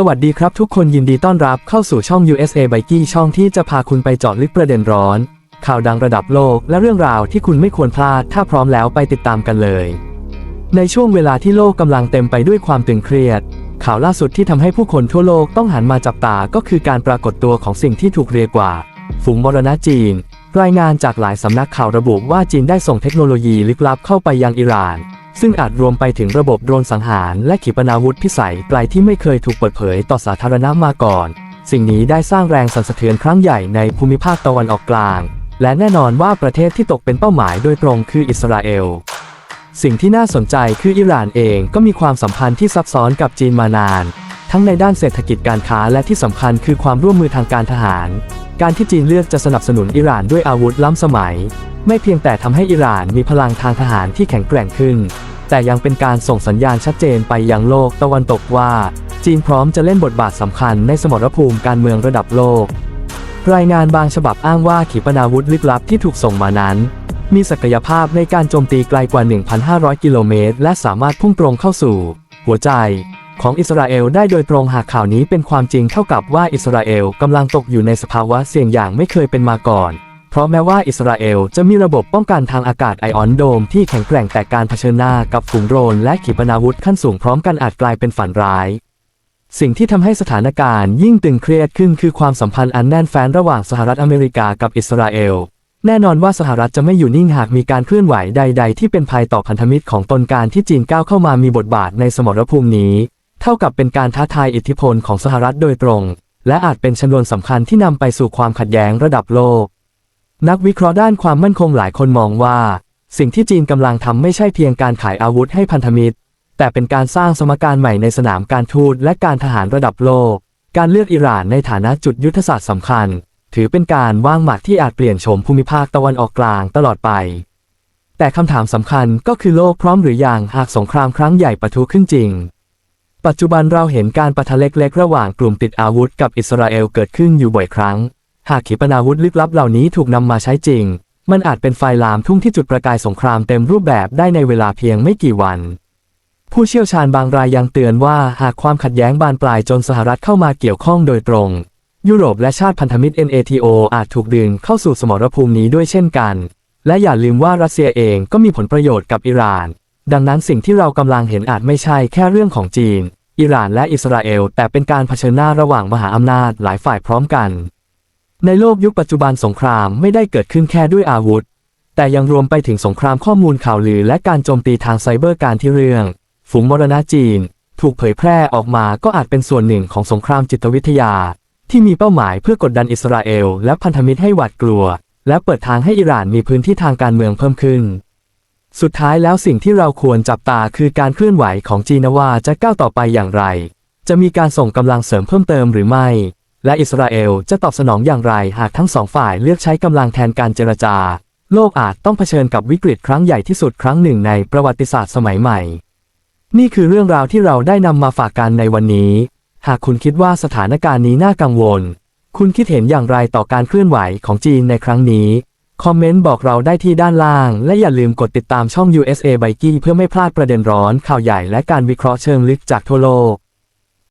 สวัสดีครับทุกคนยินดีต้อนรับเข้าสู่ช่อง USA b i k e ช่องที่จะพาคุณไปเจาะลึกประเด็นร้อน ข่าวดังระดับโลกและเรื่องราวที่คุณไม่ควรพลาด ถ้าพร้อมแล้วไปติดตามกันเลย ในช่วงเวลาที่โลกกำลังเต็มไปด้วยความตึงเครียด ข่าวล่าสุดที่ทำให้ผู้คนทั่วโลกต้องหันมาจับตาก็คือการปรากฏตัวของสิ่งที่ถูกเรียกว่า ฝูงมรณะจีน รายงานจากหลายสำนักข่าวระบุว่าจีนได้ส่งเทคโนโลยีลึกลับเข้าไปยังอิหร่าน ซึ่งอาจรวมไปถึงระบบโดรนสังหารและขีปนาวุธพิสัยไกลที่ไม่เคยถูกเปิดเผยต่อสาธารณะมาก่อน สิ่งนี้ได้สร้างแรงสั่นสะเทือนครั้งใหญ่ในภูมิภาคตะวันออกกลาง และแน่นอนว่าประเทศที่ตกเป็นเป้าหมายโดยตรงคืออิสราเอล สิ่งที่น่าสนใจคืออิหร่านเองก็มีความสัมพันธ์ที่ซับซ้อนกับจีนมานาน ทั้งในด้านเศรษฐกิจการค้าและที่สำคัญคือความร่วมมือทางการทหาร การที่จีนเลือกจะสนับสนุนอิหร่านด้วยอาวุธล้ำสมัย ไม่เพียงแต่ทำให้อิหร่านมีพลังทางทหารที่แข็งแกร่งขึ้น แต่ยังเป็นการส่งสัญญาณชัดเจนไปยังโลกตะวันตกว่า จีนพร้อมจะเล่นบทบาทสำคัญในสมรภูมิการเมืองระดับโลก รายงานบางฉบับอ้างว่าขีปนาวุธลึกลับที่ถูกส่งมานั้น มีศักยภาพในการโจมตีไกลกว่า 1,500 กิโลเมตรและสามารถพุ่งตรงเข้าสู่ หัวใจของอิสราเอลได้โดยตรงหากข่าวนี้เป็นความจริงเท่ากับว่าอิสราเอลกำลังตกอยู่ในสภาวะเสี่ยงอย่างไม่เคยเป็นมาก่อน ราะแม้ว่าอิสราเอลจะมีระบบป้องกันทางอากาศไอออนโดมที่แข็งแกร่งแต่การเผชิญหน้ากับฝูงโดรนและขีปนาวุธขั้นสูงพร้อมกันอาจกลายเป็นฝันร้าย สิ่งที่ทำให้สถานการณ์ยิ่งตึงเครียดขึ้นคือความสัมพันธ์อันแน่นแฟ้นระหว่างสหรัฐอเมริกากับอิสราเอลแน่นอนว่าสหรัฐจะไม่อยู่นิ่งหากมีการเคลื่อนไหวใด ๆ ที่เป็นภัยต่อพันธมิตรของตนการที่จีนก้าวเข้ามามีบทบาทในสมรภูมินี้ เท่ากับเป็นการท้าทายอิทธิพลของสหรัฐโดยตรง และอาจเป็นชนวนสำคัญที่นำไปสู่ความขัดแย้งระดับโลก นักวิเคราะห์ด้านความมั่นคงหลายคนมองว่า สิ่งที่จีนกำลังทำไม่ใช่เพียงการขายอาวุธให้พันธมิตร แต่เป็นการสร้างสมการใหม่ในสนามการทูตและการทหารระดับโลก การเลือกอิหร่านในฐานะจุดยุทธศาสตร์สำคัญ ถือเป็นการวางหมากที่อาจเปลี่ยนโฉมภูมิภาคตะวันออกกลางตลอดไป แต่คำถามสำคัญก็คือโลกพร้อมหรือยังหากสงครามครั้งใหญ่ปะทุขึ้นจริง ปัจจุบันเราเห็นการปะทะเล็กๆ ระหว่างกลุ่มติดอาวุธกับอิสราเอลเกิดขึ้นอยู่บ่อยครั้ง หากขีปนาวุธลึกลับเหล่านี้ถูกนำมาใช้จริง มันอาจเป็นไฟลามทุ่งที่จุดประกายสงครามเต็มรูปแบบได้ในเวลาเพียงไม่กี่วัน ผู้เชี่ยวชาญบางรายยังเตือนว่าหากความขัดแย้งบานปลายจนสหรัฐเข้ามาเกี่ยวข้องโดยตรง ยุโรปและชาติพันธมิตร NATO อาจถูกดึงเข้าสู่สมรภูมินี้ด้วยเช่นกัน และอย่าลืมว่ารัสเซียเองก็มีผลประโยชน์กับอิหร่าน ดังนั้นสิ่งที่เรากำลังเห็นอาจไม่ใช่แค่เรื่องของจีน อิหร่านและอิสราเอล แต่เป็นการเผชิญหน้าระหว่างมหาอำนาจหลายฝ่ายพร้อมกัน ในโลกยุคปัจจุบันสงครามไม่ได้เกิดขึ้นแค่ด้วยอาวุธ แต่ยังรวมไปถึงสงครามข้อมูลข่าวลือและการโจมตีทางไซเบอร์การที่เรื่อง ฝูงมรณะจีน ถูกเผยแพร่ออกมาก็อาจเป็นส่วนหนึ่งของสงครามจิตวิทยา ที่มีเป้าหมายเพื่อกดดันอิสราเอลและพันธมิตรให้หวาดกลัว และเปิดทางให้อิหร่านมีพื้นที่ทางการเมืองเพิ่มขึ้น สุดท้ายแล้วสิ่งที่เราควรจับตาคือการเคลื่อนไหวของจีนว่าจะก้าวต่อไปอย่างไร จะมีการส่งกำลังเสริมเพิ่มเติมหรือไม่ และอิสราเอลจะตอบสนองอย่างไรหากทั้งสองฝ่ายเลือกใช้กำลังแทนการเจรจา โลกอาจต้องเผชิญกับวิกฤตครั้งใหญ่ที่สุดครั้งหนึ่งในประวัติศาสตร์สมัยใหม่ นี่คือเรื่องราวที่เราได้นำมาฝากกันในวันนี้ หากคุณคิดว่าสถานการณ์นี้น่ากังวล คุณคิดเห็นอย่างไรต่อการเคลื่อนไหวของจีนในครั้งนี้ คอมเมนต์บอกเราได้ที่ด้านล่าง และอย่าลืมกดติดตามช่อง USA b i k e เพื่อไม่พลาดประเด็นร้อนข่าวใหญ่และการวิเคราะห์เชิงลึกจากทั่วโลก